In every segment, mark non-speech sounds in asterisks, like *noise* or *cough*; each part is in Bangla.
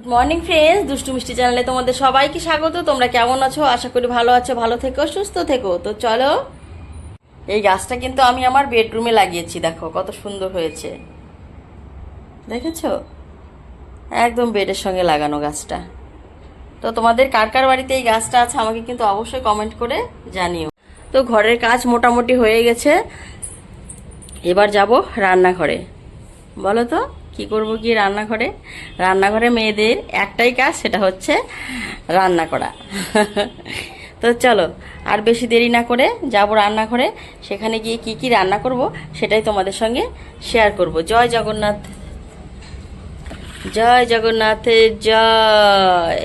গুড মর্নিং ফ্রেন্ডস দুষ্টু মিষ্টি চ্যানেলে তোমাদের সবাইকে স্বাগত। তোমরা কেমন আছো? আশা করি ভালো আছো, ভালো থেকো, সুস্থ থেকো। তো চলো, এই গাছটা কিন্তু আমি আমার বেডরুমে লাগিয়েছি, দেখো, কত সুন্দর হয়েছে। দেখেছ? একদম বেডের সঙ্গে লাগানো গাছটা। তো তোমাদের কার কার বাড়িতে এই গাছটা আছে আমাকে কিন্তু অবশ্যই কমেন্ট করে জানিও। তো ঘরের কাজ মোটামুটি হয়ে গেছে। এবার যাব রান্নাঘরে। বলো তো? কি করব কি রান্নাঘরে? রান্নাঘরে মেয়েদের একটাই কাজ, সেটা হচ্ছে রান্না করা। তো চলো, আর বেশি দেরি না করে যাব রান্নাঘরে। সেখানে গিয়ে কি কি রান্না করব, সেটাই তোমাদের সঙ্গে শেয়ার করব। জয় জগন্নাথ। জয় জগন্নাথের জয়।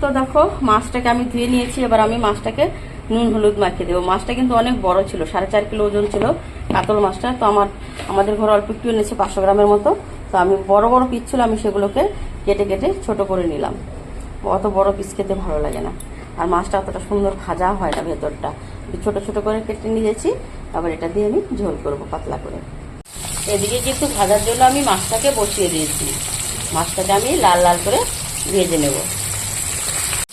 তো দেখো, মাছটাকে আমি ধুয়ে নিয়েছি, এবার আমি মাছটাকে নুন হলুদ মাখিয়ে দেবো। মাছটা কিন্তু অনেক বড় ছিল, সাড়ে চার কিলো ওজন ছিল। কাতল মাছটা, তো আমার, আমাদের ঘরে অল্প একটু এনেছে পাঁচশো গ্রামের মতো। তো আমি বড় বড় পিস ছিল, আমি সেগুলোকে কেটে কেটে ছোট করে নিলাম। অত বড় পিস খেতে ভালো লাগে না। আর মাছটা অতটা সুন্দর ভাজা হয় না ভেতরটা। ছোট ছোট করে কেটে নিয়েছি, আবার এটা দিয়ে আমি ঝোল করব পাতলা করে। এদিকে কিন্তু ভাজার জন্য আমি মাছটাকে বসিয়ে দিয়েছি। মাছটাকে আমি লাল লাল করে ভেজে নেব।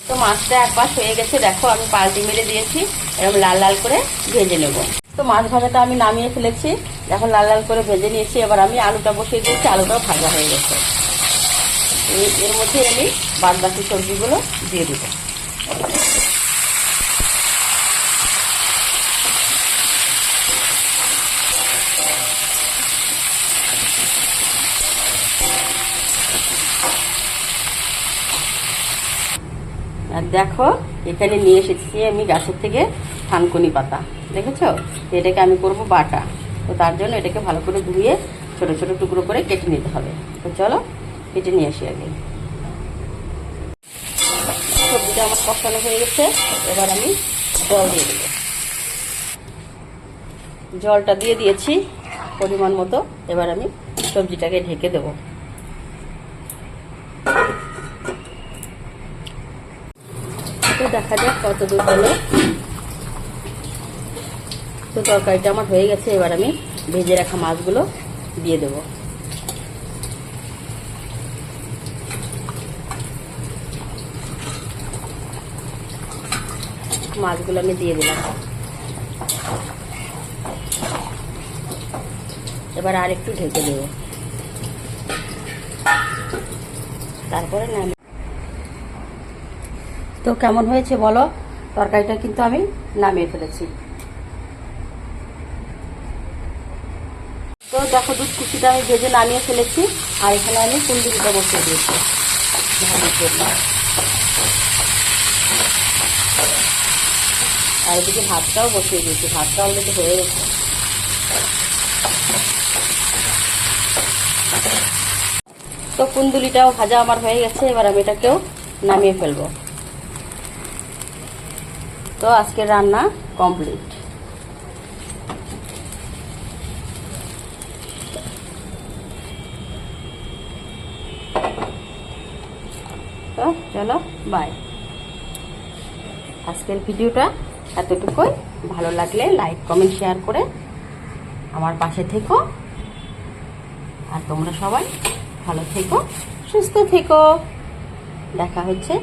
তো মাছটা এক পাশ হয়ে গেছে, দেখো আমি পাল্টি মেরে দিয়েছি, এরকম লাল লাল করে ভেজে নেব। তো মাছ ভাজাটা আমি নামিয়ে ফেলেছি। দেখো লাল লাল করে ভেজে নিয়েছি। এবার আমি আলুটা বসিয়ে দিয়েছি। আলুটাও ভাজা হয়ে গেছে। এর মধ্যে আমি বাদ বাকি সবজিগুলো দিয়ে দেবো। দেখো এখানে নিয়ে এসেছি আমি গাছের থেকে থানকুনি পাতা, দেখেছ? এটাকে আমি করব বাটা। তো তার জন্য এটাকে ভালো করে ধুয়ে ছোট ছোট টুকরো করে কেটে নিতে হবে। তো চলো, কেটে নিয়ে আসি আগে। সবজিটা আমার কষানো হয়ে গেছে, এবার আমি জল দিয়ে দেবো। জলটা দিয়ে দিয়েছি পরিমাণ মতো, এবার আমি সবজিটাকে ঢেকে দেবো। তো দেখা যাক কত দূর হলো। তো তরকারিটা আমার হয়ে গেছে, এবার আমি ভেজে রাখা মাছগুলো দিয়ে দেবো। মাছগুলো আমি দিয়ে দিলাম। এবার আর একটু ঢেকে দেবো। তারপরে নামি তো কেমন হয়েছে বলো? তরকারিটা কিন্তু আমি নামিয়ে ফেলেছি। তো দেখো দুধ কুচিটা আমি ভেজে নামিয়ে ফেলেছি, আর এখানে আমি কুন্দুরিটা বসিয়ে দিয়েছি। আর এদিকে ভাতটাও বসিয়ে দিয়েছি, ভাতটা অলরেডি হয়ে গেছে। তো কুন্দুলিটাও ভাজা আমার হয়ে গেছে, এবার আমি এটাকেও নামিয়ে ফেলব। তো আজকের রান্না কমপ্লিট। তো চলো বাই আজকের ভিডিওটা এতটুকুই। ভালো লাগলে লাইক কমেন্ট শেয়ার করে আমার পাশে থেকো। আর তোমরা সবাই ভালো থেকো, সুস্থ থেকো। দেখা হচ্ছে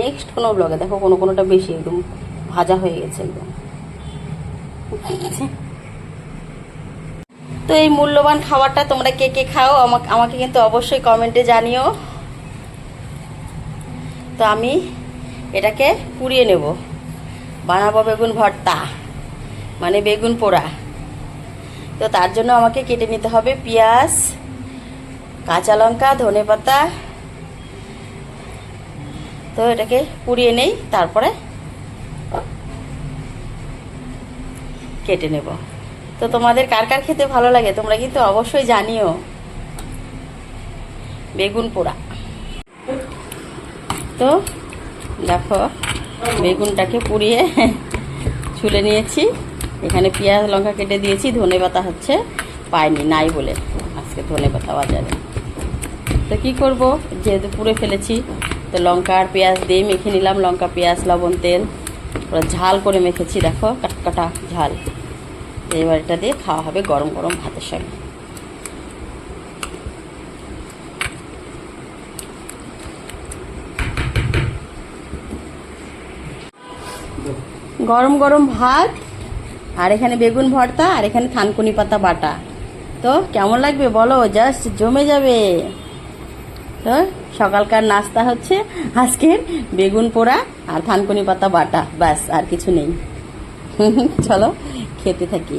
নেক্সট কোনো ব্লগে দেখো কোনো কোনোটা বেশি একদম। ভাজা হয়ে গেছে একদম। তো এই মূল্যবান খাবারটা তোমরা কে কে খাও আমাকে আমাকে কিন্তু অবশ্যই কমেন্টে জানিও। তো আমি এটাকে পুড়িয়ে নেব। বানাবো বেগুন ভর্তা মানে বেগুন পোড়া। তো তার জন্য আমাকে কেটে নিতে হবে পেঁয়াজ কাঁচা লঙ্কা ধনে পাতা। তো এটাকে পুড়িয়ে নেই তারপরে কেটে নেব। তো তোমাদের কার কার খেতে ভালো লাগে তোমরা কিন্তু অবশ্যই জানিও। বেগুন পোড়া। তো দেখো, বেগুনটাকে পুড়িয়ে ছুলে নিয়েছি। এখানে পেঁয়াজ, লঙ্কা কেটে দিয়েছি, ধনে পাতা হচ্ছে পাইনি, নাই বলে আজকে ধনে পাতা বাজারে। তো কি করব? যেহেতু পুড়ে ফেলেছি, তো লঙ্কা আর পেঁয়াজ দিয়ে মেখে নিলাম, লঙ্কা, পেঁয়াজ, লবণ, তেল। ঝাল করে মেখেছি, দেখো, কাটকাটা ঝাল। এবার এটা দিয়ে খাওয়া হবে গরম গরম ভাতের সঙ্গে। গরম গরম ভাত, আর এখানে বেগুন ভর্তা, আর এখানে থানকুনি পাতা বাটা। তো কেমন লাগবে বলো? জাস্ট জমে যাবে। তো সকালকার নাস্তা হচ্ছে আজকের বেগুন পোড়া আর থানকুনি পাতা বাটা, ব্যাস, আর কিছু নেই। *laughs* চলো, খেতে থাকি।